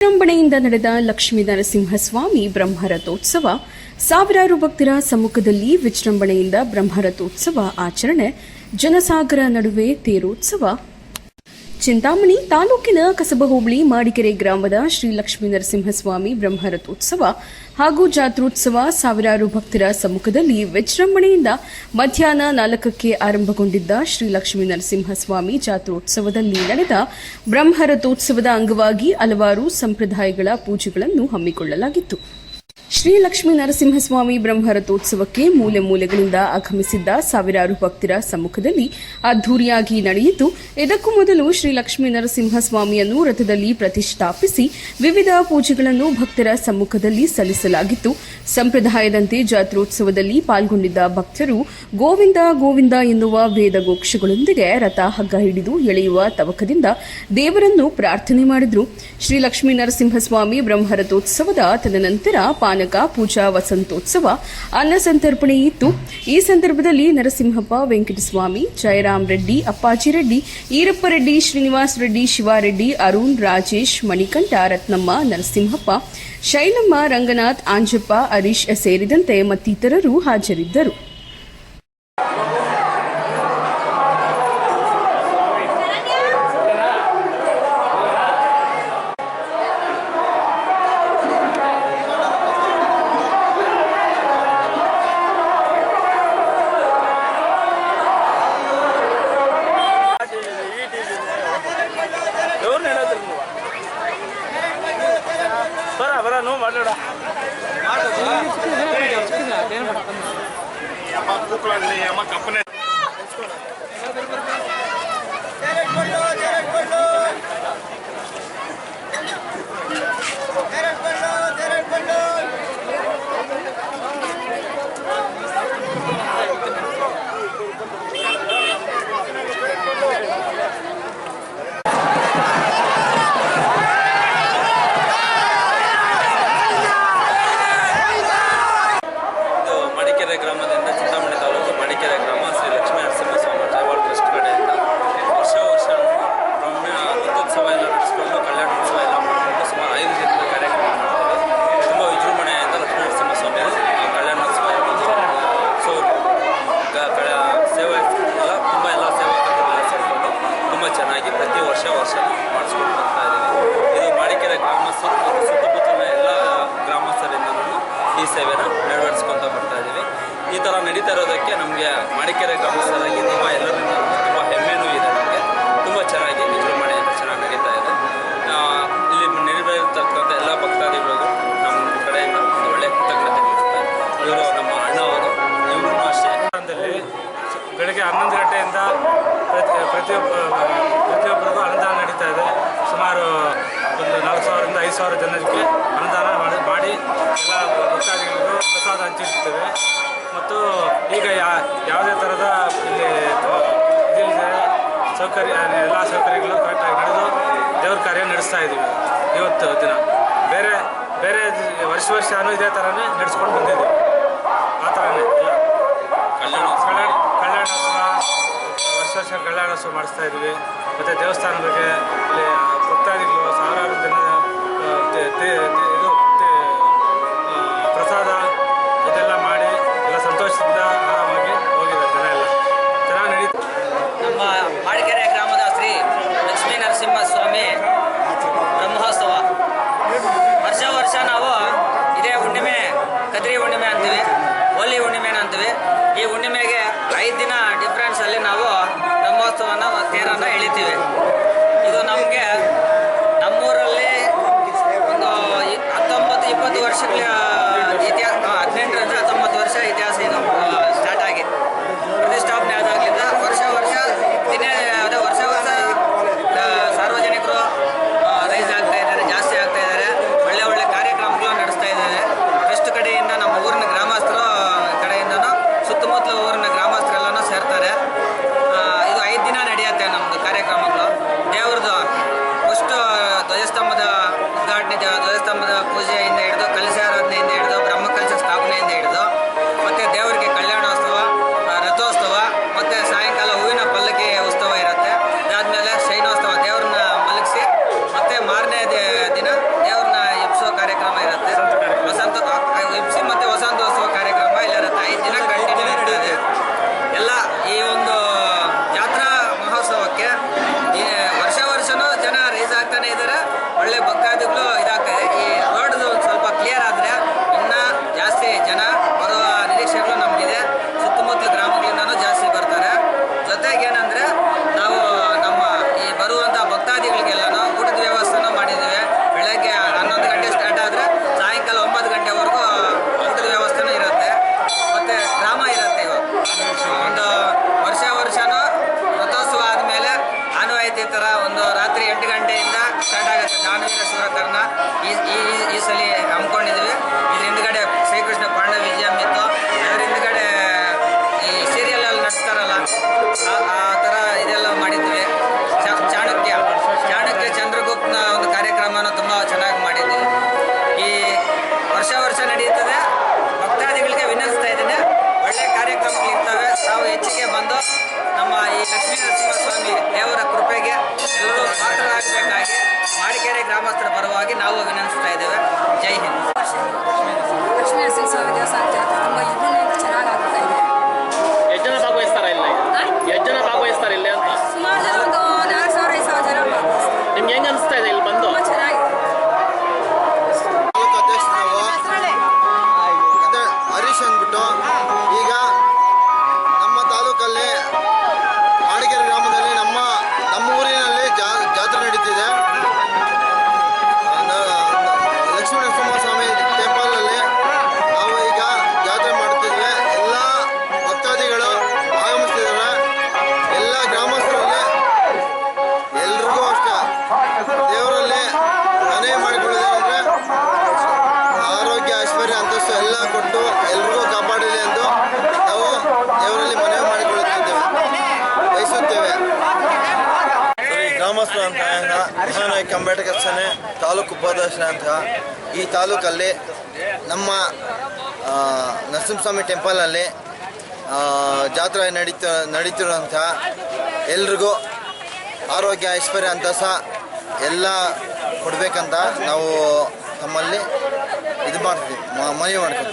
ವಿಜೃಂಭಣೆಯಿಂದ ನಡೆದ ಲಕ್ಷ್ಮೀ ನರಸಿಂಹಸ್ವಾಮಿ ಬ್ರಹ್ಮರಥೋತ್ಸವ ಸಾವಿರಾರು ಭಕ್ತರ ಸಮ್ಮುಖದಲ್ಲಿ ವಿಜೃಂಭಣೆಯಿಂದ ಬ್ರಹ್ಮರಥೋತ್ಸವ ಆಚರಣೆ ಜನಸಾಗರ ನಡುವೆ ತೇರೋತ್ಸವ ಚಿಂತಾಮಣಿ ತಾಲೂಕಿನ ಕಸಬ ಹೋಬಳಿ ಮಾಡಿಕೆರೆ ಗ್ರಾಮದ ಶ್ರೀ ಲಕ್ಷ್ಮೀ ನರಸಿಂಹಸ್ವಾಮಿ ಬ್ರಹ್ಮರಥೋತ್ಸವ ಹಾಗೂ ಜಾತ್ರೋತ್ಸವ ಸಾವಿರಾರು ಭಕ್ತರ ಸಮ್ಮುಖದಲ್ಲಿ ವಿಜೃಂಭಣೆಯಿಂದ ಮಧ್ಯಾಹ್ನ ನಾಲ್ಕಕ್ಕೆ ಆರಂಭಗೊಂಡಿದ್ದ ಶ್ರೀ ಲಕ್ಷ್ಮೀ ನರಸಿಂಹಸ್ವಾಮಿ ಜಾತ್ರೋತ್ಸವದಲ್ಲಿ ನಡೆದ ಬ್ರಹ್ಮರಥೋತ್ಸವದ ಅಂಗವಾಗಿ ಹಲವಾರು ಸಂಪ್ರದಾಯಗಳ ಪೂಜೆಗಳನ್ನು ಹಮ್ಮಿಕೊಳ್ಳಲಾಗಿತ್ತು. ಶ್ರೀ ಲಕ್ಷ್ಮೀ ನರಸಿಂಹಸ್ವಾಮಿ ಬ್ರಹ್ಮರಥೋತ್ಸವಕ್ಕೆ ಮೂಲೆ ಮೂಲೆಗಳಿಂದ ಆಗಮಿಸಿದ್ದ ಸಾವಿರಾರು ಭಕ್ತರ ಸಮ್ಮುಖದಲ್ಲಿ ಅದ್ದೂರಿಯಾಗಿ ನಡೆಯಿತು. ಇದಕ್ಕೂ ಮೊದಲು ಶ್ರೀ ಲಕ್ಷ್ಮೀ ನರಸಿಂಹಸ್ವಾಮಿಯನ್ನು ರಥದಲ್ಲಿ ಪ್ರತಿಷ್ಠಾಪಿಸಿ ವಿವಿಧ ಪೂಜೆಗಳನ್ನು ಭಕ್ತರ ಸಮ್ಮುಖದಲ್ಲಿ ಸಲ್ಲಿಸಲಾಗಿತ್ತು. ಸಂಪ್ರದಾಯದಂತೆ ಜಾತ್ರೋತ್ಸವದಲ್ಲಿ ಪಾಲ್ಗೊಂಡಿದ್ದ ಭಕ್ತರು ಗೋವಿಂದ ಗೋವಿಂದ ಎನ್ನುವ ವೇದಗೋಕ್ಷಗಳೊಂದಿಗೆ ರಥ ಹಗ್ಗ ಹಿಡಿದು ಎಳೆಯುವ ತವಕದಿಂದ ದೇವರನ್ನು ಪ್ರಾರ್ಥನೆ ಮಾಡಿದರು. ಶ್ರೀ ಲಕ್ಷ್ಮೀ ನರಸಿಂಹಸ್ವಾಮಿ ಬ್ರಹ್ಮರಥೋತ್ಸವದ ತದನಂತರ ಪಾನಕ, ಪೂಜಾ, ವಸಂತೋತ್ಸವ, ಅನ್ನ ಸಂತರ್ಪಣೆ ಇತ್ತು. ಈ ಸಂದರ್ಭದಲ್ಲಿ ನರಸಿಂಹಪ್ಪ, ವೆಂಕಟಸ್ವಾಮಿ ಜಯರಾಮ್ ರೆಡ್ಡಿ, ಅಪ್ಪಾಜಿ ರೆಡ್ಡಿ, ಈರಪ್ಪ ರೆಡ್ಡಿ, ಶ್ರೀನಿವಾಸ್ ರೆಡ್ಡಿ, ಶಿವಾರೆಡ್ಡಿ, ಅರುಣ್, ರಾಜೇಶ್, ಮಣಿಕಂಠ, ರತ್ನಮ್ಮ, ನರಸಿಂಹಪ್ಪ, ಶೈಲಮ್ಮ, ರಂಗನಾಥ್, ಆಂಜಪ್ಪ, ಹರೀಶ್ ಸೇರಿದಂತೆ ಮತ್ತಿತರರು ಹಾಜರಿದ್ದರು. Apa bukan ni? Apa kapal? Chintamani taluk Madikere ಗ್ರಾಮ ಶ್ರೀ ಲಕ್ಷ್ಮೀ ನರಸಿಂಹಸ್ವಾಮಿ ಟ್ರೈಬಲ್ ಟ್ರಸ್ಟ್ ಕಡೆಯಿಂದ ವರ್ಷ ವರ್ಷ ಬ್ರಹ್ಮ ರಥೋತ್ಸವ ಎಲ್ಲ ನಡೆಸ್ಕೊಂಡು ಕಲ್ಯಾಣೋತ್ಸವ ಎಲ್ಲ ಮಾಡಿಕೊಂಡು ಸುಮಾರು ಐದು ದಿನದ ಕಾರ್ಯಕ್ರಮ ಮಾಡ್ತೀವಿ ತುಂಬ ವಿಜೃಂಭಣೆಯಿಂದ ಲಕ್ಷ್ಮೀ ನರಸಿಂಹಸ್ವಾಮಿ ಆ ಕಲ್ಯಾಣೋತ್ಸವ ಇರ್ಬೋದು. ಸೊ ಗ- ಕಳ ಸೇವೆ ಎಲ್ಲ ತುಂಬ ಎಲ್ಲ ಸೇವಾ ಕಾರ್ಯಗಳೆಲ್ಲ ಸೇರಿಕೊಂಡು ತುಂಬ ಚೆನ್ನಾಗಿ ಪ್ರತಿ ವರ್ಷ ವರ್ಷ ಮಾಡಿಸ್ಕೊಂಡು ಬರ್ತಾ ಇದ್ದೀವಿ ಇದು ಮಾಡಿಕೆರೆ ಗ್ರಾಮಸ್ಥರು ಮತ್ತು ಸುತ್ತಮುತ್ತಲಿನ ಎಲ್ಲ ಗ್ರಾಮಸ್ಥರಿಂದನೂ ಈ ಸೇವೆನ ನೆರವೇರಿಸ್ಕೊತ ಬರ್ತಾ ಇದ್ದೀವಿ ಈ ಥರ ನಡೀತಾ ಇರೋದಕ್ಕೆ ನಮಗೆ ಮಾಡಿಕೆರೆ ಗ್ರಾಮಸ್ಥರಾಗಿ ತುಂಬ ಎಲ್ಲರಿಂದ ತುಂಬ ಹೆಮ್ಮೆನೂ ಇದೆ ನಮಗೆ. ತುಂಬ ಚೆನ್ನಾಗಿ ವಿಜೃಂಭಣೆ ಚೆನ್ನಾಗಿ ನಡೀತಾ ಇದೆ. ಇಲ್ಲಿ ನೆರವೇರಿರ್ತಕ್ಕಂಥ ಎಲ್ಲ ಭಕ್ತಾದಿಗಳಿಗೂ ನಮ್ಮ ಕಡೆಯಿಂದ ಒಂದು ಒಳ್ಳೆಯ ಕೃತಜ್ಞತೆ ನೀಡ್ತಾರೆ ಇವರು ನಮ್ಮ ಅಣ್ಣ ಅವರು. ಇವರು ಅಷ್ಟೇ. ಬೆಳಗ್ಗೆ ಹನ್ನೊಂದು ಗಂಟೆಯಿಂದ ಪ್ರತಿ, ಪ್ರತಿಯೊಬ್ಬ, ಪ್ರತಿಯೊಬ್ಬರಿಗೂ ಅನುದಾನ ನಡೀತಾ ಇದೆ. ಸುಮಾರು ಒಂದು ನಾಲ್ಕು ಸಾವಿರದಿಂದ ಐದು ಸಾವಿರ ಜನರಿಗೆ ಅನುದಾನ ಮಾಡಿ ಮಾಡಿ ಎಲ್ಲ ಭಕ್ತಾದಿಗಳಿಗೂ ಪ್ರಸಾದ ಹಂಚಿರ್ತೇವೆ ಮತ್ತು ಈಗ ಯಾ ಯಾವುದೇ ಥರದ ಇಲ್ಲಿ ಸೌಕರ್ಯ ಎಲ್ಲ ಸೌಕರ್ಯಗಳು ಕರೆಕ್ಟಾಗಿ ನಡೆದು ದೇವ್ರ ಕಾರ್ಯ ನಡೆಸ್ತಾ ಇದ್ದೀವಿ ಇವತ್ತು ದಿನ. ಬೇರೆ ಬೇರೆ ವರ್ಷ ವರ್ಷನೂ ಇದೇ ಥರನೇ ನಡೆಸ್ಕೊಂಡು ಬಂದಿದ್ದೀವಿ. ಆ ಥರನೇ ಎಲ್ಲ. ಕಲ್ಯಾಣ ಕಲ್ಯಾಣ ಕಲ್ಯಾಣೋತ್ಸವ ವರ್ಷ ವರ್ಷ ಕಲ್ಯಾಣೋತ್ಸವ ಮಾಡಿಸ್ತಾ ಇದ್ವಿ ಮತ್ತು ದೇವಸ್ಥಾನ ಬಗ್ಗೆ ಇಲ್ಲಿ ಭಕ್ತಾದಿಗಳು ಸಾವಿರಾರು ಜನ ಸಂತೋಷದಿಂದ ಆರಾಮಾಗಿ ಹೋಗಿದ್ದಾರೆ ಜನ ಎಲ್ಲ ಚೆನ್ನಾಗಿ ನಡೀತು ನಮ್ಮ ಮಾಡಿಕೆರೆ ಗ್ರಾಮದ ಶ್ರೀ ಲಕ್ಷ್ಮೀ ನರಸಿಂಹ ಸ್ವಾಮಿ ಬ್ರಹ್ಮೋತ್ಸವ. ವರ್ಷ ವರ್ಷ ನಾವು ಇದೇ ಹುಣ್ಣಿಮೆ, ಕದ್ರಿ ಹುಣ್ಣಿಮೆ ಅಂತೀವಿ, ಹೋಲಿ ಹುಣ್ಣಿಮೆನ ಅಂತೀವಿ. ಈ ಹುಣ್ಣಿಮೆಗೆ ಐದು ದಿನ ಡಿಫ್ರೆನ್ಸಲ್ಲಿ ನಾವು ಬ್ರಹ್ಮೋತ್ಸವನ ತೇರನ್ನು ಎಳಿತೀವಿ. ಇದು ನಮಗೆ ನಮ್ಮೂರಲ್ಲಿ ಒಂದು ಹತ್ತೊಂಬತ್ತು, ಇಪ್ಪತ್ತು ವರ್ಷಗಳ ಇತಿಹಾಸ ಹದಿನೆಂಟರಿಂದ dog. ಅರಸನ ಅಂಬೇಡ್ಕರ್ ಸೇನೆ ತಾಲೂಕು ಉಪದರ್ಶನ ಅಂತ ಈ ತಾಲೂಕಲ್ಲಿ ನಮ್ಮ ನರಸಿಂಹಸ್ವಾಮಿ ಟೆಂಪಲಲ್ಲಿ ಜಾತ್ರೆ ನಡೀತ ನಡೀತಿರುವಂತಹ ಎಲ್ರಿಗೂ ಆರೋಗ್ಯ ಐಶ್ವರ್ಯ ಅಂತ ಸಹ ಎಲ್ಲ ಕೊಡಬೇಕಂತ ನಾವು ತಮ್ಮಲ್ಲಿ ಇದು ಮಾಡ್ತೀವಿ ಮನವಿ ಮಾಡ್ತೀವಿ